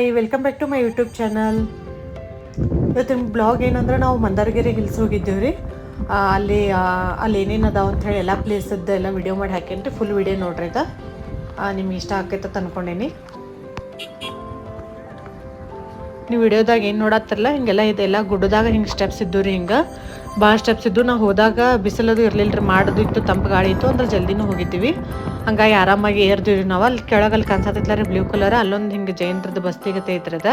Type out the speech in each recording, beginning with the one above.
Hi welcome back to my YouTube channel ಇವತ್ತಿನ blog ಏನಂದ್ರೆ ನಾವು ಮಂದಾರಗಿರಿ ಹಿಲ್ಸ್ ಹೋಗಿದ್ದೀವಿ ರೀ. ಅಲ್ಲಿ ಅಲ್ಲಿ ಏನೇನು ಅದಾವ ಅಂತ ಹೇಳಿ ಎಲ್ಲ ಪ್ಲೇಸದ್ದು ಎಲ್ಲ ವಿಡಿಯೋ ಮಾಡಿ ಹಾಕೇನ್ರಿ ಫುಲ್ ವಿಡಿಯೋ ನೋಡ್ರಿ ಇದು. ನಿಮ್ಗೆ ಇಷ್ಟ ಆಕೈತ ತಂದ್ಕೊಂಡೇನಿ ನೀವು ವಿಡಿಯೋದಾಗ ಏನು ನೋಡತ್ತಿರಲ್ಲ ಹಿಂಗೆಲ್ಲ ಇದೆಲ್ಲ ಗುಡ್ಡದಾಗ ಹಿಂಗೆ ಸ್ಟೆಪ್ಸ್ ಇದ್ದು ರೀ ಹಿಂಗೆ. ಭಾಳ ಸ್ಟೆಪ್ಸ್ ಇದ್ದು ನಾವು ಹೋದಾಗ ಬಿಸಿಲದು ಇರಲಿಲ್ಲ ರೀ ಮಾಡೋದು ಇತ್ತು, ತಂಪು ಗಾಳಿ ಇತ್ತು, ಅಂದ್ರೆ ಜಲ್ದಿನೂ ಹೋಗಿದ್ದೀವಿ ಹಂಗಾಗಿ ಆರಾಮಾಗಿ ಏರ್ದಿವಿ ನಾವು. ಅಲ್ಲಿ ಕೆಳಗೆ ಅಲ್ಲಿ ಕಾಣಿಸತ್ತಿಲ್ಲ ರೀ ಬ್ಲೂ ಕಲರ್ ಅಲ್ಲೊಂದು ಹಿಂಗೆ ಜೈನ್ರದ್ದು ಬಸ್ತಿಗತೆ ಐತ್ರಿ ಅದ.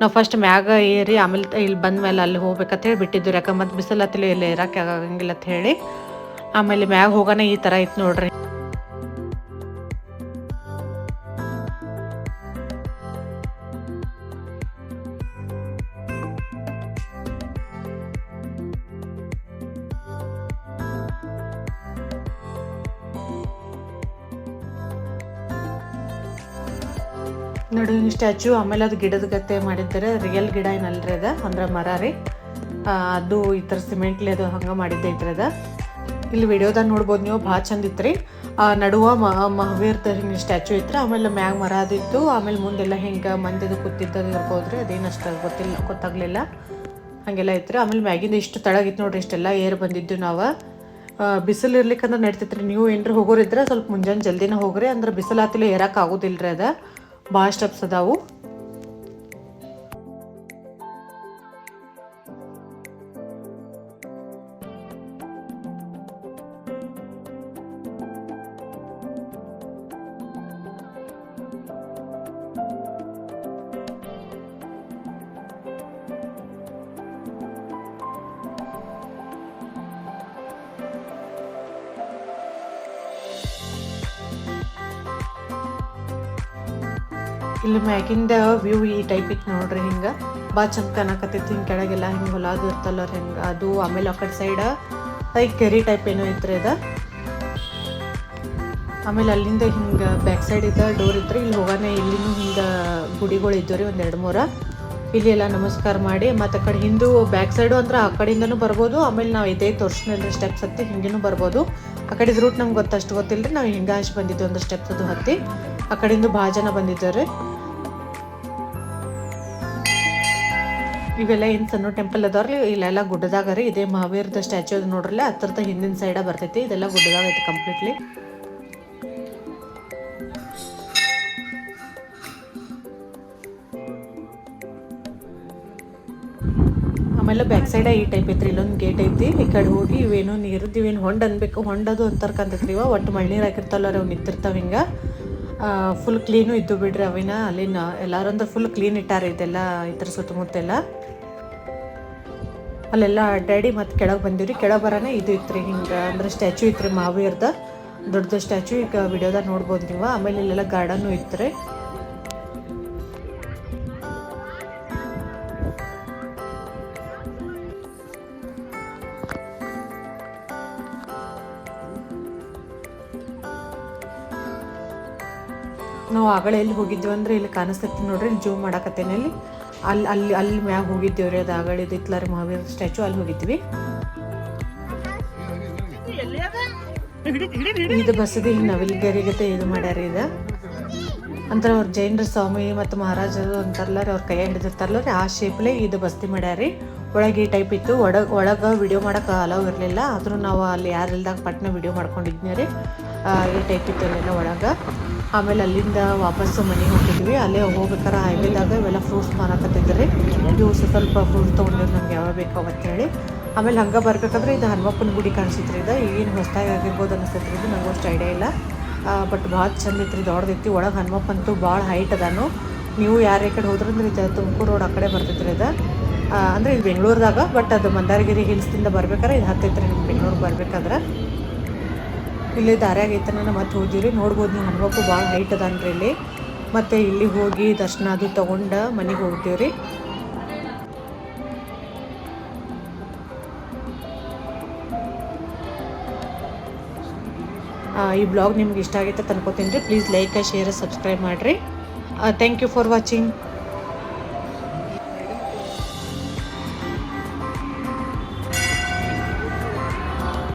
ನಾವು ಫಸ್ಟ್ ಮ್ಯಾಗ ಏರಿ, ಆಮೇಲೆ ಇಲ್ಲಿ ಬಂದ ಮೇಲೆ ಅಲ್ಲಿ ಹೋಗ್ಬೇಕಂತ ಹೇಳಿ ಬಿಟ್ಟಿದ್ದು ಯಾಕಂದ್ರೆ ಮತ್ತೆ ಬಿಸಿಲತ್ತಲೇ ಇಲ್ಲಿ ಏರಕ್ಕೆ ಆಗಂಗಿಲ್ಲ ಅಂತ ಹೇಳಿ. ಆಮೇಲೆ ಮ್ಯಾಗ ಹೋಗೋಣ ಈ ಥರ ಇತ್ತು ನೋಡ್ರಿ. ನೋಡಿ ಸ್ಟ್ಯಾಚು ಆಮೇಲೆ ಅದು ಗಿಡದ ಗತ್ತೆ ಮಾಡಿದ್ದಾರೆ. ರಿಯಲ್ ಗಿಡ ಏನಲ್ರಿ ಅದ? ಅಂದ್ರೆ ಮರ ರೀ. ಅದು ಈ ಥರ ಸಿಮೆಂಟ್ಲಿ ಅದು ಹಂಗೆ ಮಾಡಿದ್ದೆ ಐತ್ರಿ ಅದ. ಇಲ್ಲಿ ವಿಡಿಯೋದಾಗ ನೋಡ್ಬೋದು ನೀವು ಭಾಳ ಚಂದ ಇತ್ರಿ. ಆ, ನಡುವ ಮಹಾವೀರ್ದ ಹಿಂಗೆ ಸ್ಟ್ಯಾಚು ಇತ್ತು ಆಮೇಲೆ ಮ್ಯಾಗ ಮರ ಅದಿತ್ತು ಆಮೇಲೆ ಮುಂದೆಲ್ಲ ಹಿಂಗೆ ಮಂದಿದು ಕೂತಿದ್ದದು ಇರ್ಬೋದ್ರಿ ಅದೇನು ಅಷ್ಟು ಗೊತ್ತಿಲ್ಲ ಗೊತ್ತಾಗ್ಲಿಲ್ಲ. ಹಾಗೆಲ್ಲ ಐತ್ರಿ ಆಮೇಲೆ ಮ್ಯಾಗಿಂದ ಇಷ್ಟು ತಳಗಿತ್ತು ನೋಡ್ರಿ ಇಷ್ಟೆಲ್ಲ ಏರ್ ಬಂದಿದ್ದು ನಾವು. ಬಿಸಿಲು ಇರ್ಲಿಕ್ಕಂದ್ರೆ ರೀ ನೀವು ಏನ್ರ ಹೋಗೋರಿದ್ರೆ ಸ್ವಲ್ಪ ಮುಂಜಾನೆ ಜಲ್ದಿನ ಹೋಗ್ರಿ. ಅಂದ್ರೆ ಬಿಸಿಲು ಆತಿಲ್ಲ ಏರಕ್ಕೆ ರೀ ಅದ. ಭಾಳ ಸ್ಟೆಪ್ಸ್ ಅದಾವು ಇಲ್ಲಿ ಮ್ಯಾಗಿಂದ ವ್ಯೂ ಈ ಟೈಪ್ ಇತ್ತು ನೋಡ್ರಿ ಹಿಂಗೆ. ಭಾಳ ಚಂದ ಕಾಣಕತ್ತೈತಿ ಹಿಂಗೆ ಕೆಳಗೆಲ್ಲ ಹಿಂಗೆ ಹೊಲ ಅದು ಇರ್ತಲ್ಲ ಹಿಂಗೆ. ಅದು ಆಮೇಲೆ ಆ ಕಡೆ ಸೈಡ್ ಲೈಕ್ ಕೆರಿ ಟೈಪ್ ಏನೋ ಐತ್ರಿ ಅದ. ಆಮೇಲೆ ಅಲ್ಲಿಂದ ಹಿಂಗೆ ಬ್ಯಾಕ್ ಸೈಡ್ ಇದ್ದ ಡೋರ್ ಇತ್ತು ಇಲ್ಲಿ ಹೋಗಾನೆ ಇಲ್ಲಿನೂ ಹಿಂಗೆ ಗುಡಿಗಳು ಇದ್ದವು ರೀ ಒಂದು ಎರಡು ಮೂರ. ಇಲ್ಲಿ ಎಲ್ಲ ನಮಸ್ಕಾರ ಮಾಡಿ ಮತ್ತು ಆ ಕಡೆ ಹಿಂದೂ ಬ್ಯಾಕ್ ಸೈಡು ಅಂದ್ರೆ ಆ ಕಡೆಯಿಂದನೂ ಬರ್ಬೋದು. ಆಮೇಲೆ ನಾವು ಇದೇ ತೋರಿಸ್ನಲ್ರಿ ಸ್ಟೆಪ್ಸ್ ಹತ್ತಿ ಹಿಂಗೇನು ಬರ್ಬೋದು. ಆ ಕಡೆ ರೂಟ್ ನಮ್ಗೆ ಗೊತ್ತಷ್ಟು ಗೊತ್ತಿಲ್ಲ ರೀ ನಾವು ಹಿಂಗೆ ಅಷ್ಟು ಬಂದಿದ್ದು ಒಂದು ಸ್ಟೆಪ್ಸ್ ಅದು ಹತ್ತಿ. ಆ ಕಡೆಯಿಂದ ಭಾಳ ಜನ ಬಂದಿದ್ದಾರೆ ಇವೆಲ್ಲ ಏನು ಸಣ್ಣ ಟೆಂಪಲ್ ಅದಾವ್ರಿ ಇಲ್ಲೆಲ್ಲ ಗುಡ್ಡದಾಗ ರೀ, ಇದೇ ಮಹಾವೀರದ ಸ್ಟ್ಯಾಚು ಅದು ನೋಡ್ರಲ್ಲ ಹತ್ರದ ಹಿಂದಿನ ಸೈಡ ಬರ್ತೈತಿ, ಇದೆಲ್ಲ ಗುಡ್ಡದಾಗ ಐತಿ ಕಂಪ್ಲೀಟ್ಲಿ ಆಮೇಲೆ ಬ್ಯಾಕ್ ಸೈಡ ಈ ಟೈಪ್ ಐತ್ರಿ, ಇಲ್ಲೊಂದು ಗೇಟ್ ಐತಿ, ಈ ಕಡೆ ಹೋಗಿ ಇವೇನು ನೀರು ಇವೇನು ಹೊಂಡ ಅನ್ಬೇಕು, ಹೊಂಡದು ಅಂತರ್ಕಂತೈತ್ರಿ ಇವ, ಒಟ್ಟು ಮಳ್ನೀರು ಹಾಕಿರ್ತಾವಲ್ಲ ಅವ್ರು ಅವು ನಿಂತಿರ್ತಾವ ಹಿಂಗೆ. ಫುಲ್ ಕ್ಲೀನು ಇದ್ದು ಬಿಡ್ರಿ ಅವಿನ. ಅಲ್ಲಿನ ಎಲ್ಲಾರು ಅಂದ್ರೆ ಫುಲ್ ಕ್ಲೀನ್ ಇಟ್ಟಾರೆ ಇದೆಲ್ಲ ಇದ್ರ ಸುತ್ತಮುತ್ತೆಲ್ಲ ಅಲ್ಲೆಲ್ಲ ಅಡ್ಡಾಡಿ ಮತ್ತೆ ಕೆಳಗೆ ಬಂದಿವ್ರಿ. ಕೆಳಗೆ ಬರೋಣ ಇದು ಇತ್ರಿ, ಹಿಂಗೆ ಅಂದ್ರೆ ಸ್ಟ್ಯಾಚು ಇತ್ರಿ ಮಾವೀರ್ದ ದೊಡ್ಡದು ಸ್ಟ್ಯಾಚು ಈಗ ವಿಡಿಯೋದಾಗ ನೋಡ್ಬೋದು ನೀವು. ಆಮೇಲೆ ಇಲ್ಲೆಲ್ಲ ಗಾರ್ಡನ್ನು ಇತ್ರಿ. ನಾವು ಆಗಳ ಎಲ್ಲಿ ಹೋಗಿದ್ದೇವೆ ಅಂದ್ರೆ ಇಲ್ಲಿ ಕಾಣಿಸ್ತೈತಿ ನೋಡ್ರಿ, ಇಲ್ಲಿ ಜೂಮ್ ಮಾಡಾಕತ್ತೇನೆ ಇಲ್ಲಿ. ಅಲ್ಲಿ ಅಲ್ಲಿ ಅಲ್ಲಿ ಮ್ಯಾಗ ಹೋಗಿದ್ದೀವ್ರಿ ಅದು ಆಗಳಿದ್ದು ಇತ್ಲಾರಿ ಮಹಾವೀರ ಸ್ಟ್ಯಾಚು, ಅಲ್ಲಿ ಹೋಗಿದ್ವಿ. ಇದು ಬಸದಿ ನವಿಲ್ಗರಿಗತೆ ಇದು ಮಾಡ್ಯಾರ ಇದು. ಅಂದ್ರೆ ಅವ್ರ ಜೈನರ ಸ್ವಾಮಿ ಮತ್ತು ಮಹಾರಾಜರು ಅಂತಾರಲ್ಲ ರೀ, ಅವ್ರ ಕೈ ಹಿಡಿದಿರ್ತಾರಲ್ಲ ರೀ, ಆ ಶೇಪ್ಲೆ ಇದು ಬಸ್ತಿ ಮಾಡ್ಯಾರಿ. ಒಳಗೆ ಈ ಟೈಪ್ ಇತ್ತು, ಒಳಗೆ ಒಳಗೆ ವಿಡಿಯೋ ಮಾಡೋಕೆ ಅಲವ್ ಇರಲಿಲ್ಲ, ಆದರೂ ನಾವು ಅಲ್ಲಿ ಯಾರು ಇಲ್ದಾಗ ಪಟ್ನ ವಿಡಿಯೋ ಮಾಡ್ಕೊಂಡಿದ್ನಿ ರೀ ಈ ಟೈಪ್ ಇತ್ತು ಅಲ್ಲೆಲ್ಲ ಒಳಗೆ. ಆಮೇಲೆ ಅಲ್ಲಿಂದ ವಾಪಸ್ಸು ಮನೆಗೆ ಹೋಗಿದ್ವಿ. ಅಲ್ಲೇ ಹೋಗ್ಬೇಕಾರೆ ಹೈವೇದಾಗ ಇವೆಲ್ಲ ಫ್ರೂಟ್ಸ್ ಮಾರಾಕತ್ತಿದ್ರಿ ಇವು ಸ್ವಲ್ಪ ಫ್ರೂಟ್ಸ್ ತೊಗೊಂಡಿರಿ ನಮ್ಗೆ ಯಾವ ಬೇಕು ಅವತ್ತೇಳಿ ಆಮೇಲೆ ಹಂಗೆ ಬರ್ಬೇಕಾದ್ರೆ ಇದು ಹನುಮಪ್ಪನ ಗುಡಿ ಕಾಣಿಸಿತ್ರಿ ಇದು. ಏನು ಹೊಸ್ದಾಗಿ ಆಗಿರ್ಬೋದು ಅನಿಸ್ತೈತ್ರಿ ಇದು. ನಂಗೆ ಅಷ್ಟು ಐಡಿಯಾ ಇಲ್ಲ. ಬಟ್ ಭಾಳ ಚಂದ ಇತ್ತು ದೊಡ್ಡದೈತಿ ಒಳಗೆ ಹನುಮಪ್ಪ ಅಂತೂ ಭಾಳ ಹೈಟ್ ಅದಾನು. ನೀವು ಯಾರ ಕಡೆ ಹೋದ್ರಂದ್ರೆ ಇದು ತುಮಕೂರು ರೋಡ್ ಆ ಕಡೆ ಬರ್ತೈತ್ರಿ ಇದು. ಅಂದರೆ ಅಂದ್ರೆ ಇದು ಬೆಂಗಳೂರದಾಗ ಬಟ್ ಅದು ಮಂದಾರಗಿರಿ ಹಿಲ್ಸ್ದಿಂದ ಬರ್ಬೇಕಾದ್ರೆ ಇದು ಹತ್ತೈತ್ರಿ ನಿಮ್ಗೆ ಬೆಂಗಳೂರಿಗೆ ಬರ್ಬೇಕಾದ್ರೆ. ಇಲ್ಲಿ ದಾರ್ಯಾಗ ಐತನ ಮತ್ತೆ ಹೋದಿವ್ರಿ ನೋಡ್ಬೋದು ನೀವು ಹನುಮಪ್ಪ ಭಾಳ ಹೈಟ್ ಅದಾನ್ರಿ ಇಲ್ಲಿ. ಮತ್ತು ಇಲ್ಲಿ ಹೋಗಿ ದರ್ಶನ ಅದು ತೊಗೊಂಡು ಮನೆಗೆ ಹೋಗ್ತೀವ್ರಿ. ಈ ಬ್ಲಾಗ್ ನಿಮ್ಗೆ ಇಷ್ಟ ಆಗೈತೆ ಅನ್ಕೋತೀನಿ ರೀ. ಪ್ಲೀಸ್ ಲೈಕ್ ಶೇರ್ ಸಬ್ಸ್ಕ್ರೈಬ್ ಮಾಡಿರಿ. Thank you for watching